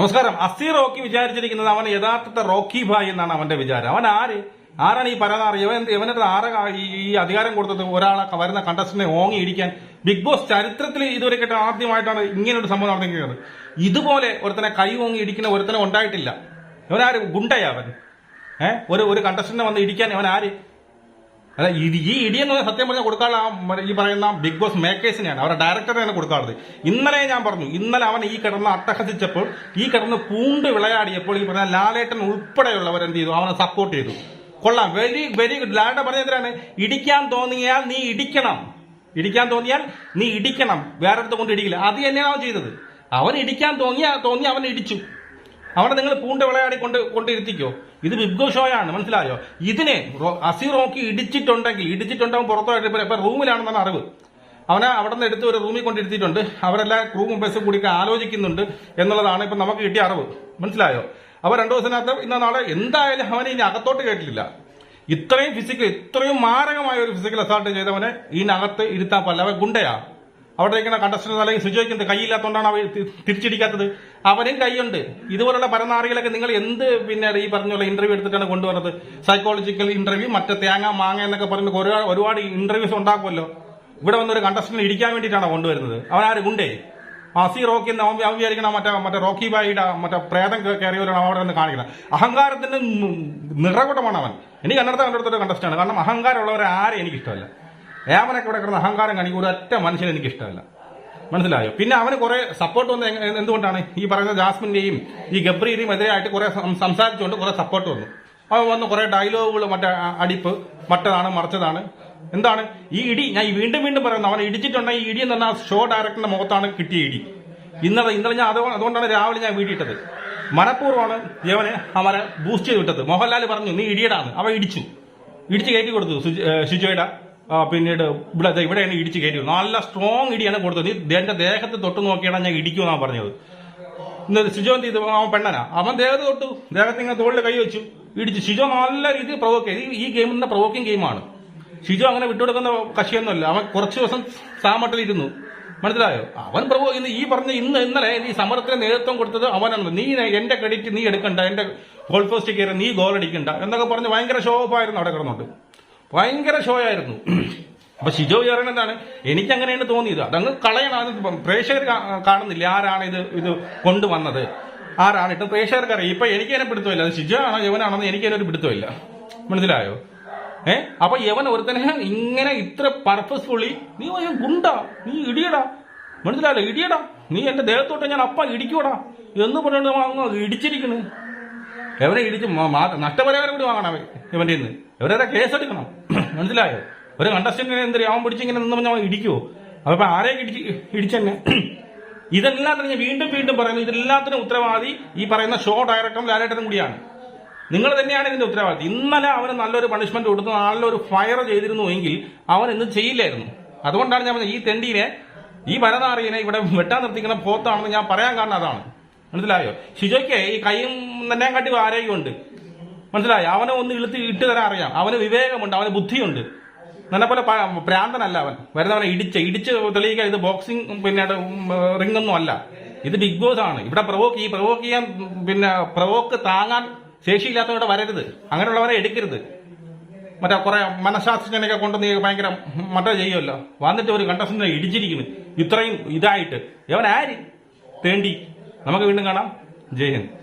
നമസ്കാരം. അസി റോക്കി വിചാരിച്ചിരിക്കുന്നത് അവൻ യഥാർത്ഥത്തെ റോക്കി ഭായ് എന്നാണ് അവന്റെ വിചാരം. അവൻ ആര്? ആരാണ് ഈ പരനാറി ഇവൻ ഇവനത് ആറ് ഈ അധികാരം കൊടുത്തത്? ഒരാളെ വരുന്ന കണ്ടസ്റ്റന്റിനെ ഓങ്ങി ഇടിക്കാൻ ബിഗ് ബോസ് ചരിത്രത്തിൽ ഇതുവരെ കേട്ട ആദ്യമായിട്ടാണ് ഇങ്ങനെ ഒരു സംഭവം നടന്നിരിക്കുന്നത്. ഇതുപോലെ ഒരുത്തനെ കൈ ഓങ്ങി ഇടിക്കുന്ന ഒരുത്തനെ ഉണ്ടായിട്ടില്ല. ഇവനാര്? ഗുണ്ടയാ അവൻ. ഏഹ് ഒരു ഒരു കണ്ടസ്റ്റന്റിനെ വന്ന് ഇടിക്കാൻ ഇവൻ ആര്? അല്ല ഇടി ഈ ഇടിയെന്ന് പറഞ്ഞാൽ സത്യം പറഞ്ഞാൽ കൊടുക്കാനുള്ള ആ ഈ പറയുന്ന ബിഗ് ബോസ് മേക്കേഴ്സിനെയാണ് അവരുടെ ഡയറക്ടറിനെയാണ് കൊടുക്കാറുള്ളത്. ഇന്നലെ ഞാൻ പറഞ്ഞു ഇന്നലെ അവൻ ഈ കിടന്ന് അട്ടഹസിച്ചപ്പോൾ ഈ കിടന്ന് പൂണ്ട് വിളയാടിയപ്പോൾ ഈ പറഞ്ഞ ലാലേട്ടൻ ഉൾപ്പെടെയുള്ളവർ എന്ത് ചെയ്തു? അവനെ സപ്പോർട്ട് ചെയ്തു. കൊള്ളാം. വെരി വെരി ഗുഡ് ലാലേട്ടൻ പറഞ്ഞ എന്തിനാണ്? ഇടിക്കാൻ തോന്നിയാൽ നീ ഇടിക്കണം. ഇടിക്കാൻ തോന്നിയാൽ നീ ഇടിക്കണം. വേറെ കൊണ്ട് ഇടിക്കില്ല. അത് തന്നെയാണ് അവൻ ചെയ്തത്. അവൻ ഇടിക്കാൻ തോന്നിയ തോന്നി അവൻ ഇടിച്ചു. അവിടെ നിങ്ങൾ പൂണ്ട വിളയാടി കൊണ്ട് കൊണ്ടിരുത്തിക്കോ. ഇത് ബിഗ് ബോസ് ഷോയാണ് മനസ്സിലായോ? ഇതിനെ അസി റോക്കി ഇടിച്ചിട്ടുണ്ടെങ്കിൽ ഇടിച്ചിട്ടുണ്ടാവും പുറത്തോട്ട് ഇപ്പൊ റൂമിലാണെന്നാണ് അറിവ്. അവനെ അവിടെ നിന്ന് എടുത്ത് ഒരു റൂമിൽ കൊണ്ടിരുത്തിയിട്ടുണ്ട്. അവരെല്ലാം ക്രൂ മെമ്പേഴ്സ് കൂടി ആലോചിക്കുന്നുണ്ട് എന്നുള്ളതാണ് ഇപ്പൊ നമുക്ക് കിട്ടിയ അറിവ്. മനസ്സിലായോ? അപ്പൊ രണ്ടു ദിവസത്തിനകത്ത് ഇന്ന നാളെ എന്തായാലും അവനെ ഇനി അകത്തോട്ട് കേട്ടില്ല ഇത്രയും ഫിസിക്കൽ ഇത്രയും മാരകമായ ഒരു ഫിസിക്കൽ അസാൾട്ട് ചെയ്തവനെ ഇതിനകത്ത് ഇരുത്താൻ പറ്റില്ല അവൻ ഗുണ്ടയാ. അവിടെ ഇരിക്കുന്ന കണ്ടസ്റ്റൻസ് അല്ലെങ്കിൽ സുജോയ്ക്ക് കൈയില്ലാത്തതുകൊണ്ടാണ് അവർ തിരിച്ചിടിക്കാത്തത്. അവരും കൈയുണ്ട്. ഇതുപോലുള്ള പരനാറികളൊക്കെ നിങ്ങൾ എന്ത് പിന്നെ ഈ പറഞ്ഞുള്ള ഇന്റർവ്യൂ എടുത്തിട്ടാണ് കൊണ്ടുവന്നത്? സൈക്കോളജിക്കൽ ഇന്റർവ്യൂ മറ്റേ തേങ്ങ മാങ്ങ എന്നൊക്കെ പറഞ്ഞ് ഒരുപാട് ഇന്റർവ്യൂസ് ഉണ്ടാക്കുമല്ലോ. ഇവിടെ വന്നൊരു കണ്ടസ്റ്റന്റ് ഇടിക്കാൻ വേണ്ടിയിട്ടാണ് കൊണ്ടുവരുന്നത്. അവൻ ആര് ഗുണ്ടേ അസി റോക്കി അവൻ വിചാരിക്കണം മറ്റേ മറ്റേ റോക്കി ബായിയുടെ മറ്റേ പ്രേതം കയറിയവരാണ് അവിടെ നിന്ന് കാണിക്കുന്നത് അഹങ്കാരത്തിന്റെ നിറകൂട്ടമാണ് അവൻ. എനിക്ക് കണ്ടെടുത്ത കണ്ടെടുത്തൊരു കണ്ടസ്റ്റാണ് കാരണം അഹങ്കാരമുള്ളവരെ ആരെയും എനിക്ക് ഏമനൊക്കെ ഇവിടെ കിടന്ന് അഹങ്കാരം കാണിക്കും ഒരൊറ്റ മനുഷ്യനെ എനിക്ക് ഇഷ്ടമല്ല മനസ്സിലായോ? പിന്നെ അവന് കുറെ സപ്പോർട്ട് വന്ന് എന്തുകൊണ്ടാണ്? ഈ പറയുന്ന ജാസ്മിന്റെയും ഈ ഗബ്രിയുടെയും എതിരായിട്ട് കുറെ സംസാരിച്ചുകൊണ്ട് കുറെ സപ്പോർട്ട് വന്നു. അവൻ വന്ന് കുറെ ഡയലോഗുകൾ മറ്റേ അടിപ്പ് മറ്റതാണ് മറിച്ചതാണ്. എന്താണ്? ഈ ഇടി ഞാൻ വീണ്ടും വീണ്ടും പറയുന്നത് അവൻ ഇടിച്ചിട്ടുണ്ടെങ്കിൽ ഈ ഇടി എന്ന് പറഞ്ഞാൽ ഷോ ഡയറക്ടറിന്റെ മുഖത്താണ് കിട്ടിയ ഇടി. ഇന്നലെ ഇന്നലെ ഞാൻ അത് അതുകൊണ്ടാണ് രാവിലെ ഞാൻ വീടിയിട്ടത് മനഃപൂർവമാണ് ഇവനെ അവരെ ബൂസ്റ്റ് ചെയ്ത് വിട്ടത്. മോഹൻലാൽ പറഞ്ഞു നീ ഇടിയടാന്ന്. അവ ഇടിച്ചു. ഇടിച്ച് കയറ്റി കൊടുത്തു ആ, പിന്നീട് ഇവിടെ ഇവിടെയാണ് ഇടിച്ച് കയറ്റി നല്ല സ്ട്രോങ് ഇടിയാണ് കൊടുത്തത്. നീ എന്റെ ദേഹത്ത് തൊട്ട് നോക്കിയാണ് ഞാൻ ഇടിക്കുമെന്നാണ് പറഞ്ഞത്. ഇന്ന് എന്ത് ചെയ്തു അവൻ പെണ്ണനാ. അവൻ ദേഹത്ത് തൊട്ടു. ദേഹത്ത് ഇങ്ങനെ തോളിൽ കൈ വെച്ചു. ഇടിച്ചു. ഷിജോ നല്ല രീതിയിൽ പ്രൊവോക്ക് ചെയ്തു. ഈ ഗെയിം തന്നെ പ്രൊവോക്കിംഗ് ഗെയിമാണ് ഷിജോ അങ്ങനെ വിട്ടുകൊടുക്കുന്ന കക്ഷിയൊന്നുമല്ല. അവൻ കുറച്ച് ദിവസം സാമട്ടിലിരുന്നു മനസ്സിലായോ? അവൻ പ്രഭു ഇന്ന് ഈ പറഞ്ഞ ഇന്ന് ഇന്നലെ ഈ സമരത്തിന് നേതൃത്വം കൊടുത്തത് അവനാണ്. നീ എന്റെ ക്രെഡിറ്റ് നീ എടുക്കണ്ട. എന്റെ ഗോൾ പോസ്റ്റ് കയറി നീ ഗോൾ അടിക്കണ്ട. എന്നൊക്കെ പറഞ്ഞ് ഭയങ്കര ഷോ ഓഫ് ആയിരുന്നു അവിടെ കിടന്നോണ്ട്. ഭയങ്കര ഷോ ആയിരുന്നു. അപ്പൊ ഷിജോ വിചാരണ എന്താണ്? എനിക്ക് അങ്ങനെയാണ് തോന്നിയത്. അതങ്ങ് കളയണം. അത് പ്രേക്ഷകർ കാണുന്നില്ല? ആരാണ് ഇത്? ഇത് കൊണ്ടുവന്നത്? ആരാണ്? ഇട്ട് പ്രേക്ഷകർക്ക് അറിയാം ഇപ്പൊ എനിക്ക് അതിനെ പിടുത്തമില്ല. അത് ഷിജോ ആണോ യവനാണെന്ന് എനിക്ക് അതിനൊരു പിടുത്തമില്ല. മനസ്സിലായോ? ഏ? അപ്പൊ യവൻ ഒരുത്തനെ ഇങ്ങനെ ഇത്ര പർപ്പസ്ഫുള്ളി നീ ഗുണ്ട? നീ ഇടിയടാ? മനസ്സിലായല്ലോ? ഇടിയടാ? നീ എന്റെ ദേഹത്തോട്ട് ഞാൻ അപ്പ ഇടിക്കൂടാ? എന്ന് പറഞ്ഞിട്ട് അങ്ങ് ഇടിച്ചിരിക്കണ്. എവനെ ഇടിച്ച് നഷ്ടപരിഹാരം കൂടി വാങ്ങണം ഇവന്റെ നിന്ന് ഇവരെ കേസെടുക്കണം മനസ്സിലായോ? ഒരു കണ്ടസ്റ്റന്റിനെ എന്തൊരു അവൻ പിടിച്ചിങ്ങനെ നിന്ന് പറഞ്ഞാൽ ഇടിക്കുവോ? അപ്പൊ ആരെ ഇടിച്ച് ഇടിച്ചെന്നെ? ഇതെല്ലാത്തിനും ഞാൻ വീണ്ടും വീണ്ടും പറയുന്നു ഇതെല്ലാത്തിനും ഉത്തരവാദി ഈ പറയുന്ന ഷോ ഡയറക്ടറും ലാലേട്ടനും കൂടിയാണ്. നിങ്ങൾ തന്നെയാണ് ഇതിന്റെ ഉത്തരവാദിത്തം. ഇന്നലെ അവന് നല്ലൊരു പണിഷ്മെന്റ് കൊടുത്ത് നല്ലൊരു ഫയർ ചെയ്തിരുന്നു എങ്കിൽ അവൻ ഇന്ന് ചെയ്യില്ലായിരുന്നു. അതുകൊണ്ടാണ് ഞാൻ പറഞ്ഞത് ഈ തെണ്ടീനെ ഈ വരനാറിയനെ ഇവിടെ വെട്ടാൻ നിർത്തിക്കുന്ന പോത്താണെന്ന് ഞാൻ പറയാൻ കാരണം അതാണ്. മനസ്സിലായോ? ഷിജോയ്ക്ക് ഈ കൈയും തന്നെ കാട്ടി ആരോഗ്യമുണ്ട് മനസ്സിലായോ? അവനെ ഒന്ന് ഇളുത്തി ഇട്ട് തരാൻ അറിയാം. അവന് വിവേകമുണ്ട് അവന് ബുദ്ധിയുണ്ട്. നല്ല പോലെ പ്രാന്തനല്ല അവൻ. വരുന്നവനെ ഇടിച്ച് ഇടിച്ച് തെളിയിക്കുക ഇത് ബോക്സിംഗ് പിന്നെ റിംഗ് ഒന്നും അല്ല. ഇത് ബിഗ് ബോസ് ആണ്. ഇവിടെ പ്രവോക്ക് ഈ പ്രവോക്ക് ചെയ്യാൻ പിന്നെ പ്രവോക്ക് താങ്ങാൻ ശേഷിയില്ലാത്തവരുടെ വരരുത്. അങ്ങനെയുള്ളവരെ എടുക്കരുത്. മറ്റേ കുറെ മനഃശാസ്ത്രജ്ഞനൊക്കെ കൊണ്ട് നീ ഭയങ്കര മറ്റേ ചെയ്യുമല്ലോ. വന്നിട്ട് ഒരു കണ്ടസ്റ്റന്റിനെ ഇടിച്ചിരിക്കുന്നു. ഇത്രയും ഇതായിട്ട്. ഇവൻ ആര്? തേണ്ടി. നമുക്ക് വീണ്ടും കാണാം. ജയ് ഹിന്ദ്.